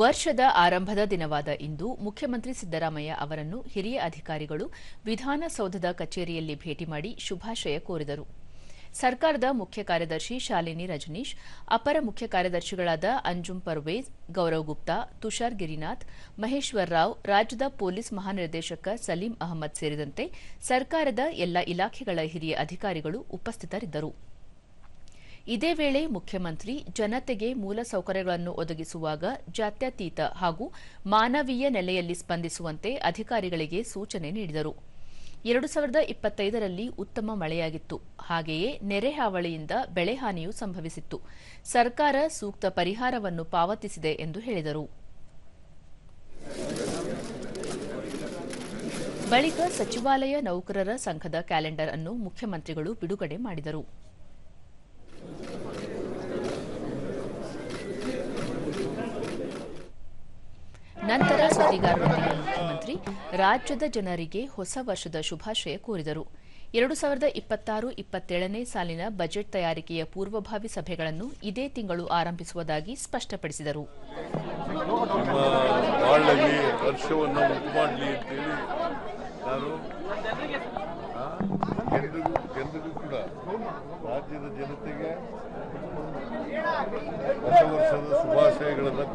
ವರ್ಷದ ಆರಂಭದ ದಿನವಾದ ಇಂದು ಮುಖ್ಯಮಂತ್ರಿ ಸಿದ್ದರಾಮಯ್ಯ ಅವರನ್ನು ಹಿರಿಯ ಅಧಿಕಾರಿಗಳು ವಿಧಾನಸೌಧದ ಕಚೇರಿಯಲ್ಲಿ ಭೇಟಿ ಮಾಡಿ ಶುಭಾಶಯ ಕೋರಿದರು. ಸರ್ಕಾರದ ಮುಖ್ಯ ಕಾರ್ಯದರ್ಶಿ ಶಾಲಿನಿ ರಜನೀಶ್, ಅಪರ ಮುಖ್ಯ ಕಾರ್ಯದರ್ಶಿಗಳಾದ ಅಂಜುಂ ಪರ್ವೇಜ್, ಗೌರವ್ ಗುಪ್ತಾ, ತುಷಾರ್ ಗಿರಿನಾಥ್, ಮಹೇಶ್ವರ್ ರಾವ್, ರಾಜ್ಯದ ಪೊಲೀಸ್ ಮಹಾನಿರ್ದೇಶಕ ಸಲೀಂ ಅಹಮದ್ ಸೇರಿದಂತೆ ಸರ್ಕಾರದ ಎಲ್ಲ ಇಲಾಖೆಗಳ ಹಿರಿಯ ಅಧಿಕಾರಿಗಳು ಉಪಸ್ಥಿತರಿದ್ದರು. ಇದೇ ವೇಳೆ ಮುಖ್ಯಮಂತ್ರಿ ಜನತೆಗೆ ಮೂಲಸೌಕರ್ಯಗಳನ್ನು ಒದಗಿಸುವಾಗ ಜಾತ್ಯತೀತ ಹಾಗೂ ಮಾನವೀಯ ನೆಲೆಯಲ್ಲಿ ಸ್ಪಂದಿಸುವಂತೆ ಅಧಿಕಾರಿಗಳಿಗೆ ಸೂಚನೆ ನೀಡಿದರು. ಎರಡು ಸಾವಿರದ ಇಪ್ಪತ್ತೈದರಲ್ಲಿ ಉತ್ತಮ ಮಳೆಯಾಗಿತ್ತು. ಹಾಗೆಯೇ ನೆರೆ ಹಾವಳಿಯಿಂದ ಬೆಳೆ ಹಾನಿಯೂ ಸಂಭವಿಸಿತ್ತು. ಸರ್ಕಾರ ಸೂಕ್ತ ಪರಿಹಾರವನ್ನು ಪಾವತಿಸಿದೆ ಎಂದು ಹೇಳಿದರು. ಬಳಿಕ ಸಚಿವಾಲಯ ನೌಕರರ ಸಂಘದ ಕ್ಯಾಲೆಂಡರ್ ಅನ್ನು ಮುಖ್ಯಮಂತ್ರಿಗಳು ಬಿಡುಗಡೆ ಮಾಡಿದರು. ನಂತರ ಸುದ್ದಿಗಾರರೊಂದಿಗೆ ಮುಖ್ಯಮಂತ್ರಿ, ರಾಜ್ಯದ ಜನರಿಗೆ ಹೊಸ ವರ್ಷದ ಶುಭಾಶಯ ಕೋರಿದರು. ಎರಡು ಸಾವಿರದ ಇಪ್ಪತ್ತಾರು ಇಪ್ಪತ್ತೇಳನೇ ಸಾಲಿನ ಬಜೆಟ್ ತಯಾರಿಕೆಯ ಪೂರ್ವಭಾವಿ ಸಭೆಗಳನ್ನು ಇದೇ ತಿಂಗಳು ಆರಂಭಿಸುವುದಾಗಿ ಸ್ಪಷ್ಟಪಡಿಸಿದರು. ರಾಜ್ಯದ ಜನತೆಗೆ ಹೊಸ ವರ್ಷದ ಶುಭಾಶಯಗಳನ್ನು